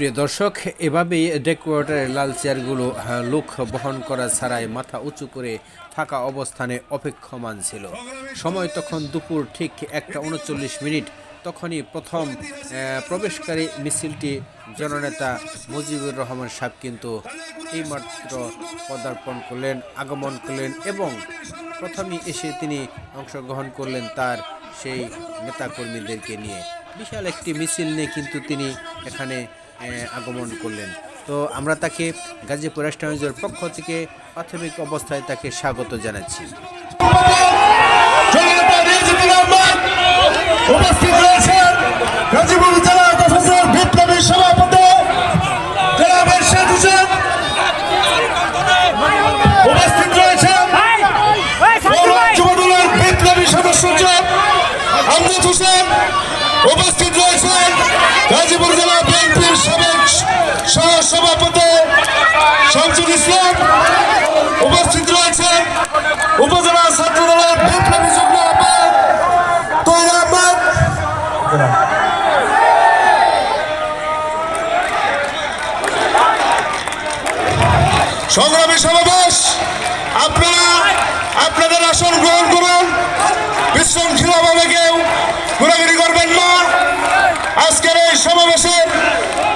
প্রিয় দর্শক এভাবেই ডেকোরেটারের লাল চেয়ারগুলো হ্যাঁ, লোক বহন করা ছাড়াই মাথা উঁচু করে থাকা অবস্থানে অপেক্ষমান ছিল। সময় তখন দুপুর ঠিক একটা উনচল্লিশ মিনিট। তখনই প্রথম প্রবেশকারী মিছিলটি জননেতা মুজিবুর রহমান সাহেব কিন্তু এইমাত্র পদার্পণ করলেন আগমন করলেন এবং প্রথমেই এসে তিনি অংশগ্রহণ করলেন তার সেই নেতাকর্মীদেরকে নিয়ে। বিশাল একটি মিছিল নিয়ে কিন্তু তিনি এখানে আগমন করলেন। তো আমরা তাকে গাজীপুর রাষ্ট্রীয় পক্ষ থেকে প্রাথমিক অবস্থায় তাকে স্বাগত জানাচ্ছি। উপস্থিত গাজীপুর জেলা সংগ্রামী সমাবেশ, আপনারা আপনাদের আসন গ্রহণ করুন। বিশৃঙ্খলাভাবে কেউ ঘোরাঘুরি করবেন না। আজকের এই সমাবেশের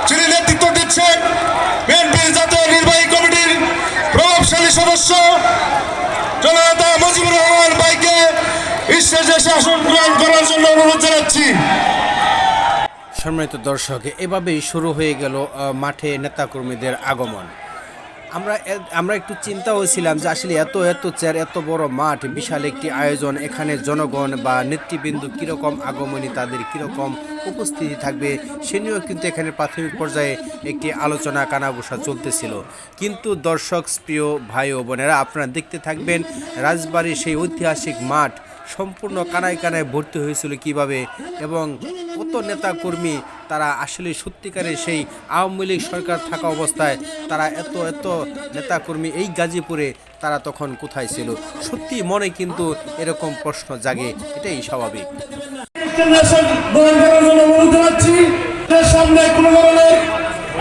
যিনি নেতৃত্ব দিচ্ছেন বিএনপির জাতীয় নির্বাহী কমিটির প্রভাবশালী সদস্য জননেতা মুজিবুর রহমান ভাইকে ঈশ্বর আসন গ্রহণ করার জন্য অনুরোধ জানাচ্ছি। সম্মানিত দর্শক, এভাবেই শুরু হয়ে গেল মাঠে নেতাকর্মীদের আগমন। আমরা আমরা একটু চিন্তা হয়েছিলাম যে আসলে এত এত চেয়ার, এত বড় মাঠ, বিশাল একটি আয়োজন, এখানে জনগণ বা নেতৃবৃন্দ কীরকম আগমনী, তাদের কীরকম উপস্থিতি থাকবে, সে নিয়েও কিন্তু এখানে প্রাথমিক পর্যায়ে একটি আলোচনা কানাঘুষা চলতেছিল। কিন্তু দর্শক, প্রিয় ভাই ও বোনেরা, আপনারা দেখতে থাকবেন রাজবাড়ির সেই ঐতিহাসিক মাঠ সম্পূর্ণ কানায় কানায় ভর্তি হয়েছিল কীভাবে এবং কত নেতাকর্মী তারা আসলে সত্যিকারের সেই আওয়ামী লীগ সরকার থাকা অবস্থায় তারা এত এত নেতাকর্মী এই গাজীপুরে তারা তখন কোথায় ছিল? সত্যি মনে কিন্তু এরকম প্রশ্ন জাগে, এটাই স্বাভাবিক।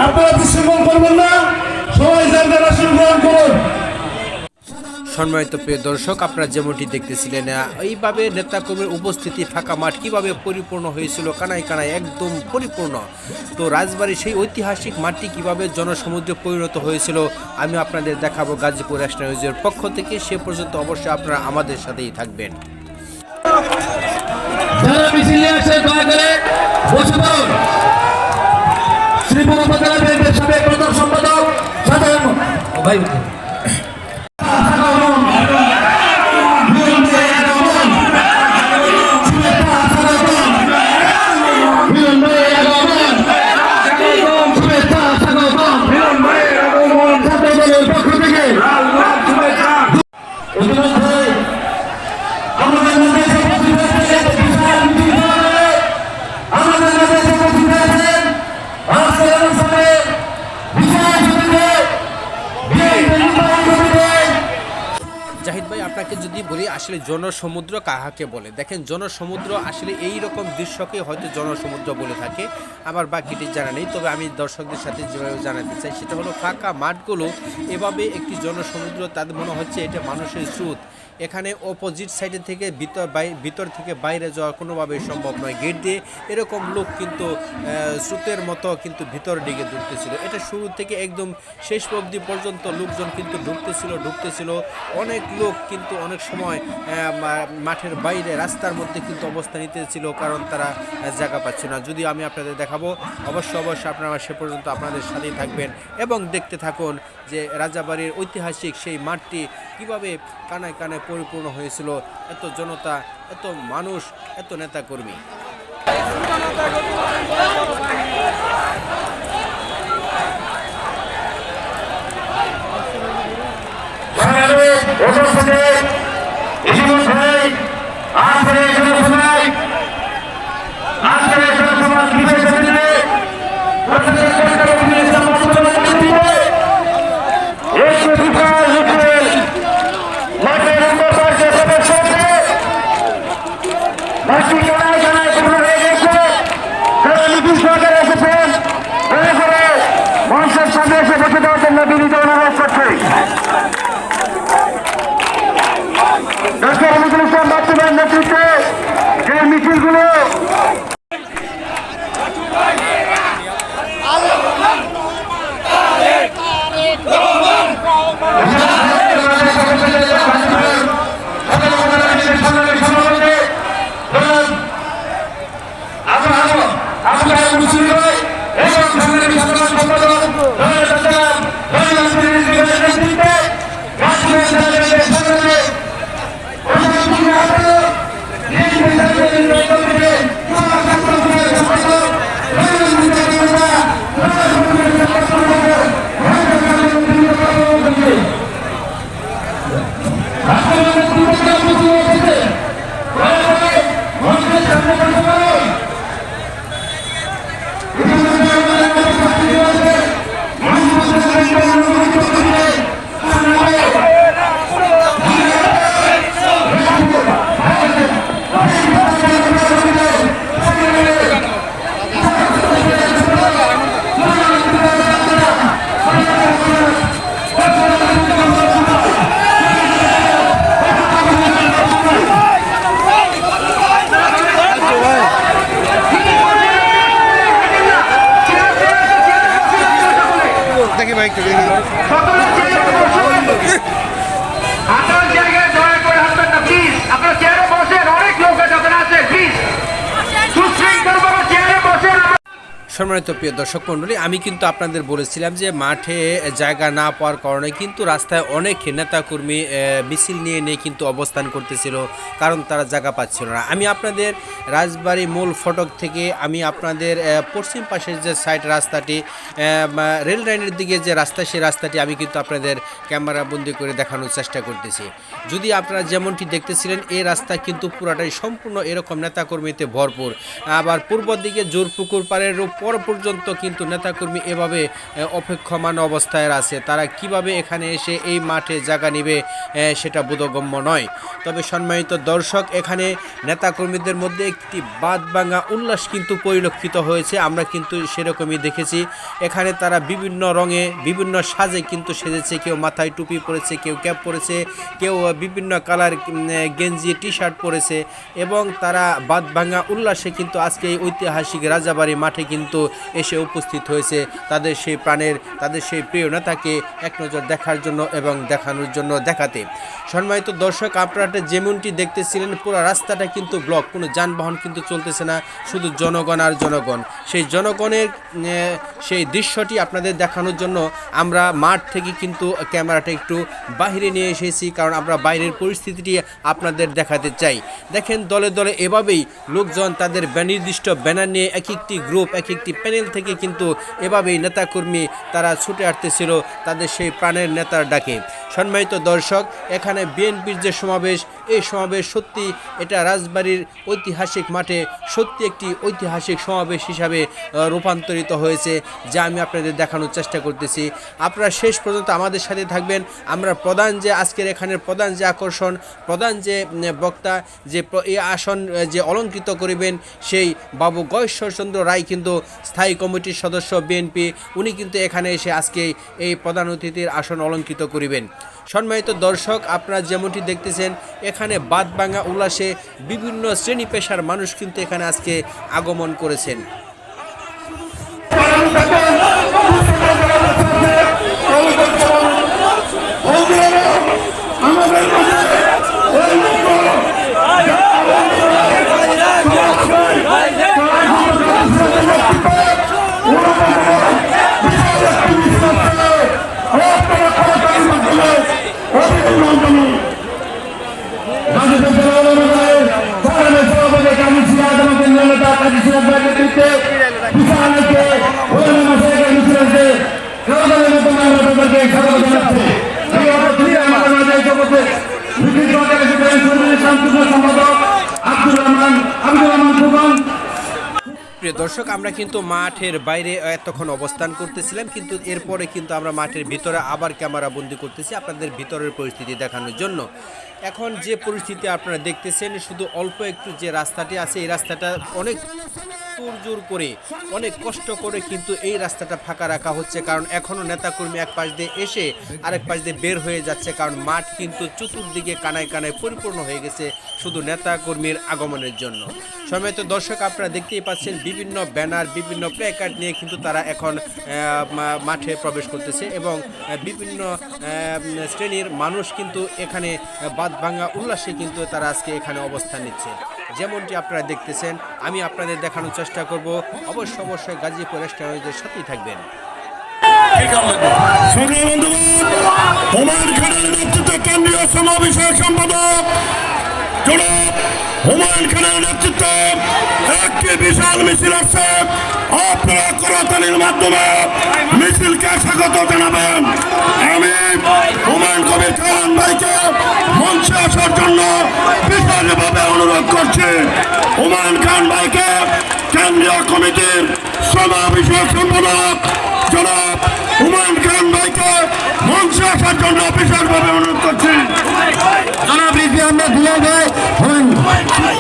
আপনারা বিশৃঙ্খল করবেন না, সবাই গ্রহণ করুন। সম্মানিত প্রিয় দর্শক আপনারা যেমনটি দেখতেছিলেন এইভাবে নেতাকর্মীর উপস্থিতি ফাঁকা মাঠ কীভাবে পরিপূর্ণ হয়েছিল কানায় কানায় একদম পরিপূর্ণ। তো রাজবাড়ির সেই ঐতিহাসিক মাঠটি কীভাবে জনসমুদ্রে পরিণত হয়েছিল আমি আপনাদের দেখাবো গাজীপুর ন্যাশনাল নিউজের পক্ষ থেকে। সে পর্যন্ত অবশ্যই আপনারা আমাদের সাথেই থাকবেন। যারা মিছিলে আসে আসলে জনসমুদ্র কাহাকে বলে? দেখেন, জনসমুদ্র আসলে এই রকম দৃশ্যকে হয়তো জনসমুদ্র বলে থাকে, আমার বাকিটি জানা নেই। তবে আমি দর্শকদের সাথে যেভাবে জানাতে চাই, সেটা হলো ফাঁকা মাঠগুলো, এভাবে একটি জনসমুদ্র, তাদের মনে হচ্ছে এটা মানুষের স্রোত। এখানে অপোজিট সাইডে থেকে ভিতর ভিতর থেকে বাইরে যাওয়া কোনোভাবেই সম্ভব নয়। গেট দিয়ে এরকম লোক কিন্তু স্রোতের মতো কিন্তু ভিতর দিকে ঢুকতেছিল। এটা শুরু থেকে একদম শেষ অবধি পর্যন্ত লোকজন কিন্তু ঢুকতেছিল ঢুকতেছিল। অনেক লোক কিন্তু অনেক সময় মাঠের বাইরে রাস্তার মধ্যে কিন্তু অবস্থা নিতেছিল কারণ তারা জায়গা পাচ্ছে না। যদি আমি আপনাদের দেখাবো, অবশ্য অবশ্যই আপনারা সে পর্যন্ত আপনাদের সাথেই থাকবেন এবং দেখতে থাকুন যে রাজাবাড়ির ঐতিহাসিক সেই মাঠটি কীভাবে কানায় কানায় পরিপূর্ণ হয়েছিল। এত জনতা এত মানুষ এত নেতাকর্মী। উপস্থিতি ইতিমধ্যে আজকের এই জনসভায় আজকের এই জনসভার বিশেষ অতিথি প্রত্যেকের বক্তব্য দিয়ে সমালোচনা করতে এই প্রতিকার রূপে মাঠের উত্তর পাশে সদস্য আছে মাটি জানায় জানায় শুরু হয়ে গেছে তারা নির্দিষ্ট আকারে এসেছেন অনুরোধ করছি ডক্টর আমিদুল ইসলাম বাচ্চাদের নেতৃত্বে। যে মিছিলগুলো আপনার জায়গায় দয়া করে হাসবেন না প্লিজ আপনার চেয়ারে বসেন অনেক লোক যখন আছে প্লিজ সুশৃঙ্খলভাবে চেয়ারে বসেন সম্মানিত প্রিয় দর্শক মণ্ডলী, আমি কিন্তু আপনাদের বলেছিলাম যে মাঠে জায়গা না পাওয়ার কারণে কিন্তু রাস্তায় অনেক নেতাকর্মী মিছিল নিয়ে নিয়ে কিন্তু অবস্থান করতেছিল, কারণ তারা জায়গা পাচ্ছিল না। আমি আপনাদের রাজবাড়ি মূল ফটক থেকে আমি আপনাদের পশ্চিম পাশের যে সাইড রাস্তাটি রেল লাইনের দিকে যে রাস্তা, সেই রাস্তাটি আমি কিন্তু আপনাদের ক্যামেরা বন্দি করে দেখানোর চেষ্টা করতেছি। যদি আপনারা যেমনটি দেখতেছিলেন, এই রাস্তা কিন্তু পুরাটাই সম্পূর্ণ এরকম নেতাকর্মীতে ভরপুর। আবার পূর্ব দিকে জোরপুকুর পাড়ের পর পর্যন্ত কিন্তু নেতাকর্মী এভাবে অপেক্ষমান অবস্থায় আছে। তারা কীভাবে এখানে এসে এই মাঠে জায়গা নেবে সেটা বোধগম্য নয়। তবে সম্মানিত দর্শক, এখানে নেতাকর্মীদের মধ্যে একটি বাদ ভাঙা উল্লাস কিন্তু পরিলক্ষিত হয়েছে। আমরা কিন্তু সেরকমই দেখেছি। এখানে তারা বিভিন্ন রঙে, বিভিন্ন সাজে কিন্তু সেজেছে। কেউ মাথায় টুপি পরেছে, কেউ ক্যাপ পরেছে, কেউ বিভিন্ন কালার গেঞ্জি টি শার্ট পরেছে। এবং তারা বাদ ভাঙা উল্লাসে কিন্তু আজকে এই ঐতিহাসিক রাজাবাড়ি মাঠে কিন্তু এসে উপস্থিত হয়েছে। তাদের সেই প্রাণের, তাদের সেই প্রিয় এক নজর দেখার জন্য এবং দেখানোর জন্য দেখাতে। সম্মানিত দর্শক, আপনারা যেমনটি দেখতেছিলেন, পুরো রাস্তাটা কিন্তু ব্লক, কোনো যানবাহন কিন্তু চলতেছে না, শুধু জনগণ আর জনগণ। সেই জনগণের সেই দৃশ্যটি আপনাদের দেখানোর জন্য আমরা মাঠ থেকে কিন্তু ক্যামেরাটা একটু বাইরে নিয়ে এসেছি, কারণ আমরা বাইরের পরিস্থিতিটি আপনাদের দেখাতে চাই। দেখেন দলে দলে এভাবেই লোকজন তাদের নির্দিষ্ট ব্যানার নিয়ে এক একটি গ্রুপ এক একটি প্যানেল থেকে কিন্তু এভাবেই নেতাকর্মী তারা ছুটে আসতেছিল তাদের সেই প্রাণের নেতার ডাকে। সম্মানিত দর্শক, এখানে বিএনপির যে সমাবেশ, এই সমাবেশ সত্যি এটা রাজবাড়ির ঐতিহাসিক মাঠে সত্যি একটি ঐতিহাসিক সমাবেশ হিসাবে রূপান্তরিত হয়েছে, যা আমি আপনাদের দেখানোর চেষ্টা করতেছি। আপনারা শেষ পর্যন্ত আমাদের সাথে থাকবেন। আমরা প্রধান যে আজকের এখানের প্রধান যে আকর্ষণ, প্রধান যে বক্তা, যে এই আসন যে অলঙ্কৃত করিবেন, সেই বাবু গয়েশ্বরচন্দ্র রায় কিন্তু স্থায়ী কমিটির সদস্য বিএনপি, উনি কিন্তু এখানে এসে আজকে এই প্রধান অতিথির আসন অলঙ্কিত করিবেন। সম্মানিত দর্শক, আপনারা যেমনটি দেখতেছেন, এখানে বাদ ভাঙা উল্লাসে বিভিন্ন শ্রেণি পেশার মানুষ কিন্তু এখানে আজকে আগমন করেছেন আব্দুর রহমান আব্দুর রহমান ফুকন প্রিয় দর্শক, আমরা কিন্তু মাঠের বাইরে এতক্ষণ অবস্থান করতেছিলাম, কিন্তু এরপরে কিন্তু আমরা মাঠের ভিতরে আবার ক্যামেরা বন্দি করতেছি আপনাদের ভিতরের পরিস্থিতি দেখানোর জন্য। এখন যে পরিস্থিতি আপনারা দেখতেছেন, শুধু অল্প একটু যে রাস্তাটি আছে, এই রাস্তাটা অনেক জোর করে। অনেক কষ্ট করে কিন্তু এই রাস্তাটা ফাঁকা রাখা হচ্ছে, কারণ এখনও নেতাকর্মী এক পাশ দিয়ে এসে আরেক পাশ দিয়ে বের হয়ে যাচ্ছে, কারণ মাঠ কিন্তু চতুর্দিকে কানায় কানায় পরিপূর্ণ হয়ে গেছে শুধু নেতাকর্মীর আগমনের জন্য। সময় তো দর্শক, আপনারা দেখতেই পাচ্ছেন বিভিন্ন ব্যানার, বিভিন্ন প্ল্যাকার্ড নিয়ে কিন্তু তারা এখন মাঠে প্রবেশ করতেছে এবং বিভিন্ন শ্রেণির মানুষ কিন্তু এখানে বাদ ভাঙা উল্লাসে কিন্তু তারা আজকে এখানে অবস্থান নিচ্ছে। যেমনটি আপনারা দেখতেছেন, আমি আপনাদের দেখানোর চেষ্টা করব। অবশ্য অবশ্যই গাজীপুর রেস্টুরেন্টের সাথেই থাকবেন। সম্পাদক হুমায়ুন খানের নেতৃত্বে একটি বিশাল মিছিল আসছে। আপনারা মাধ্যমে মিছিলকে স্বাগত জানাবেন আমি হুমায়ুন কবির খান ভাইকে মঞ্চে আসার জন্য বিশেষভাবে অনুরোধ করছি। হুমায়ুন খান ভাইকে কেন্দ্রীয় কমিটির সমাবেশের সম্পাদক জনাব হুমায়ুন খান ভাইকে মঞ্চে আসার জন্য বিশেষভাবে অনুরোধ করছি। জনাব রিপি আহমেদ দুলাল ভাই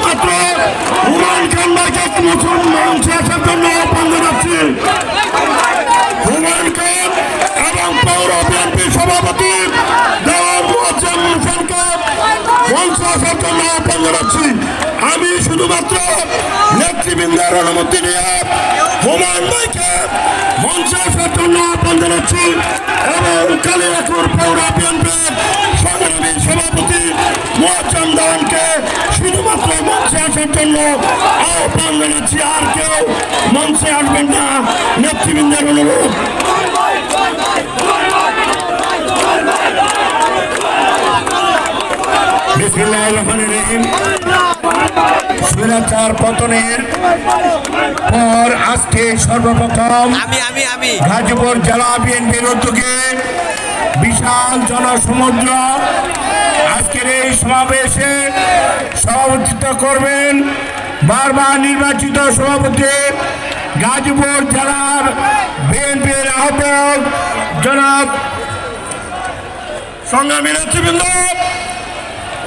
মাত্র হুমায়ুন খান ভাইকে মুসলমান মঞ্চে আসার জন্য আহ্বান জানাচ্ছি। হুমায়ুন খান এবং পৌর বিএনপি সভাপতি মোয়াজ্জেম হোসেনকে মঞ্চে আহ্বান জানাচ্ছি। আমি শুধুমাত্র নেতৃবৃন্দের অনুমতি নিয়ে হুমায়ুন ভাইকে মঞ্চে জন্য আহ্বান জানাচ্ছি এবং কালিয়াকুর পৌর বিএনপির সংগ্রামী সভাপতি মোয়াজ্জেম দেওয়ানকে শুধুমাত্র মঞ্চে আসার জন্য আহ্বান জানাচ্ছি। আর কেউ মঞ্চে আসবেন না। নেতৃবৃন্দের অনুরোধ। স্বৈরাচার পতনের পর আজকে সর্বপ্রথম আমি আমি আমি। গাজীপুর জেলা বিএনপির উদ্যোগে বিশাল জনসমুদ্র আজকের এই সমাবেশে সভাপতিত্ব করবেন বারবার নির্বাচিত সভাপতি গাজীপুর জেলার বিএনপির আহ্বায়ক জনাব সংগ্রামী নেতৃবৃন্দ।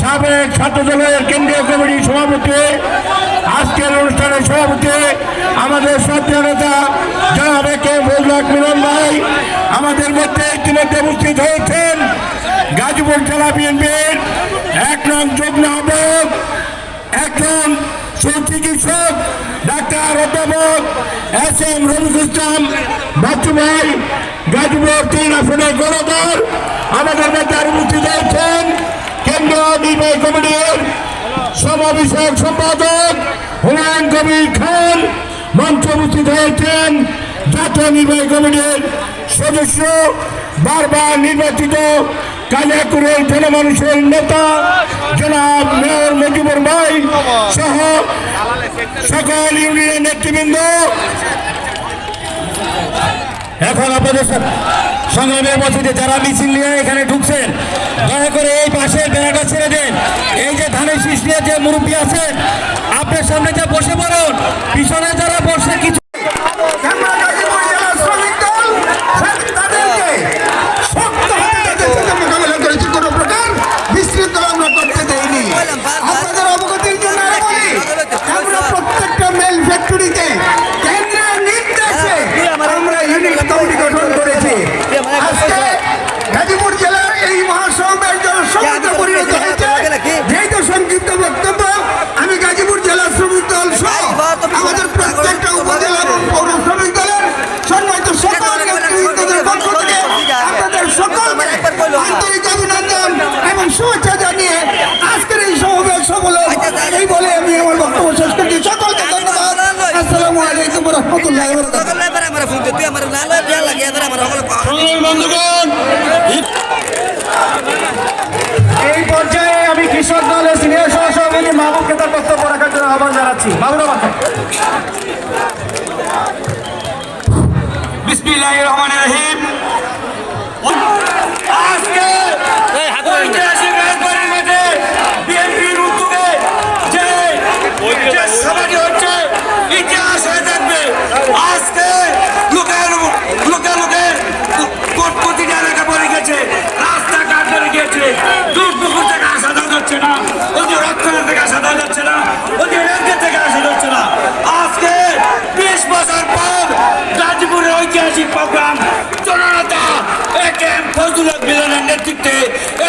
সাবেক ছাত্র দলের কেন্দ্রীয় কমিটির সভাপতি, আজকের অনুষ্ঠানের সভাপতি, আমাদের সত্য নেতা জনাব কে বজলাক মিলন ভাই, আমাদের মধ্যে ইতিমধ্যে উপস্থিত হয়েছেন গাজীপুর জেলা বিএনপির এক নং যুগ্ম আহ্বায়ক একজন সুচিকিৎসক ডাক্তার অধ্যাপক এস এম রবিকুল ইসলাম বাচ্চু ভাই, গাজীপুর তিন আসনের গণদল আমাদের মধ্যে আরও উপস্থিত হয়েছেন কেন্দ্রীয় নির্বাহী কমিটির সমাবেশক সম্পাদক হুমায়ুন কবির খান, মঞ্চে উপস্থিত হয়েছেন জাতীয় নির্বাহী কমিটির সদস্য, বারবার নির্বাচিত কালিয়াকুরের জনমানুষের নেতা জনাব মেয়র মজিবুর ভাই সহ সকল ইউনিয়ন নেতৃবৃন্দ। এখন আপনাদের সংগ্রামের মসজিদে যারা মিছিল নিয়ে এখানে ঢুকছেন, দয়া করে এই পাশের বেড়াটা ছেড়ে দেন। এই যে ধানের শীষ যে মুরব্বী আছেন, আপনার সামনে যে বসে পড়ুন, পিছনে যারা বসে কিছু বাজাচ্ছি বাবুরা বাজা বিসমিল্লাহ রহমান রহিম আজকে ঐতিহাসিক ইতিহাস হয়ে থাকবে। আজকে লোকের লোকে লোকের কোটপতি পড়ে গেছে রাস্তাঘাট পড়ে গিয়েছে দূর পুকুর থেকে আসা যাচ্ছে না। ওদের রক্ত থেকে আসা যাচ্ছে না। ওদের চল্লিশ বছর পর গাজীপুরের ঐতিহাসিক প্রোগ্রাম, জননেতা এ কে ফজলুল মিলনের নেতৃত্বে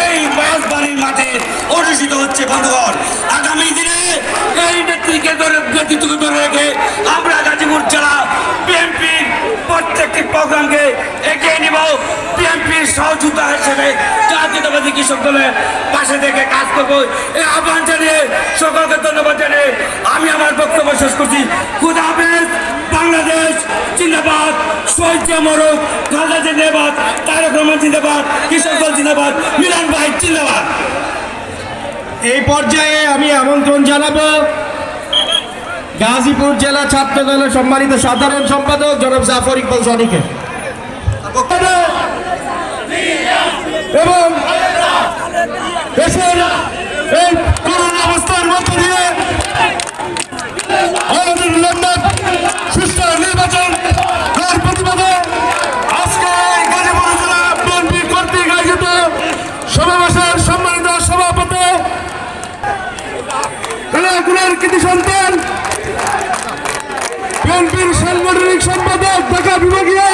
এই মায়াসবাড়ির মাঠে অনুষ্ঠিত হচ্ছে বন্ধুগণ আগামী দিনে এই নেতৃত্বকে ধরে নেতৃত্বকে ধরে রেখে আমরা গাজীপুর জেলা বিএনপির প্রত্যেকটি প্রোগ্রামকে এগিয়ে নিব। বিএনপির সহযোগিতা হিসেবে জাতীয়তাবাদী কৃষক দলের পাশে থেকে কাজ করব। এই আহ্বান জানিয়ে সকলকে ধন্যবাদ জানিয়ে আমি আমার বক্তব্য শেষ করছি। খুদা হাফেজ, বাংলাদেশ জিন্দাবাদ, শহীদ মরক, খালদা জিন্দাবাদ, তারক রহমান জিন্দাবাদ, কৃষক দল জিন্দাবাদ, মিলন ভাই জিন্দাবাদ। এই পর্যায়ে আমি আমন্ত্রণ জানাব গাজীপুর জেলা ছাত্র দলের সম্মানিত সাধারণ সম্পাদক জনাব জাফর ইকবাল সনিকে এবং দেশের এই করোনা অবস্থার মধ্য দিয়ে আমাদের লন্ডন সুস্থ নির্বাচন প্রতিবাদে আজকে গাজীপুর জেলা বিএনপি সম্মানিত সভাপতি কালাকুলের কৃতি সন্তান, বিএনপির সাংগঠনিক সম্পাদক ঢাকা বিভাগীয়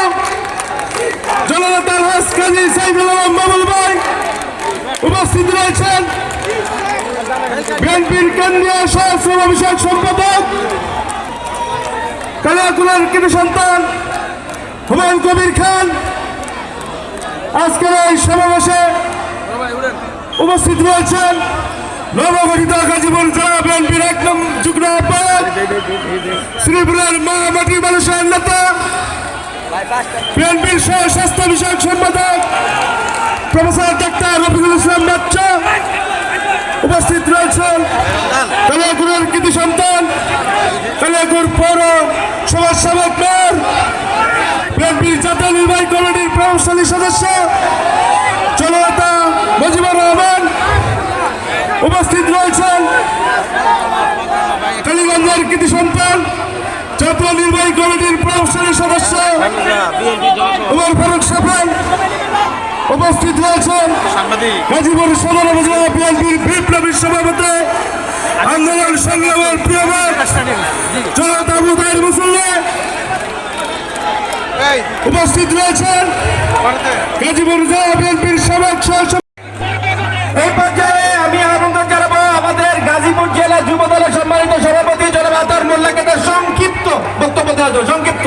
জননেতা আলহাজ কাজী সাইদুল আলম মামুল ভাই উপস্থিত রয়েছেন বিএনপির কেন্দ্রীয় স্বরাষ্ট্র বিষয়ক সম্পাদক, কালিয়াকুলের কৃতি সন্তান হুমায়ুন কবির খান। আজকের এই সমাবেশে উপস্থিত রয়েছেন নবগঠিত গাজীপুর জেলা বিএনপির এক নম্বর যুগ্ম আহ্বায়ক, শ্রীপুরের মা মাটি মানুষের নেতা, বিএনপির সহ স্বাস্থ্য বিষয়ক সম্পাদক প্রফেসর ডাক্তার রফিকুল ইসলাম বাচ্চা উপস্থিত রয়েছেন কালিয়াকুরের কৃতি সন্তান কালিয়াকুর পৌর সমাজ সেবক মেয়র বিএনপির জাতীয় নির্বাহী কমিটির প্রভাবশালী সদস্য জনতা মুজিবুর রহমান উপস্থিত রয়েছেন কালীগঞ্জের কৃতি সন্তান জাতীয় নির্বাহী কমিটির প্রভাবশালী সদস্য উপস্থিত রয়েছেন গাজীপুর সদর উপজেলা বিএনপির বিপ্লবী সভাপতি আন্দোলন সংগ্রামের প্রিয় জনতা মুদাইর মুসল্লি উপস্থিত রয়েছেন গাজীপুর জেলা বিএনপির সাবেক সহ এই পর্যায়ে আমি আমন্ত্রণ জানাব আমাদের গাজীপুর জেলা যুব দলের সম্মানিত সভাপতি জনাব আতার মোল্লাকে সংক্ষিপ্ত বক্তব্য দেওয়া সংক্ষিপ্ত।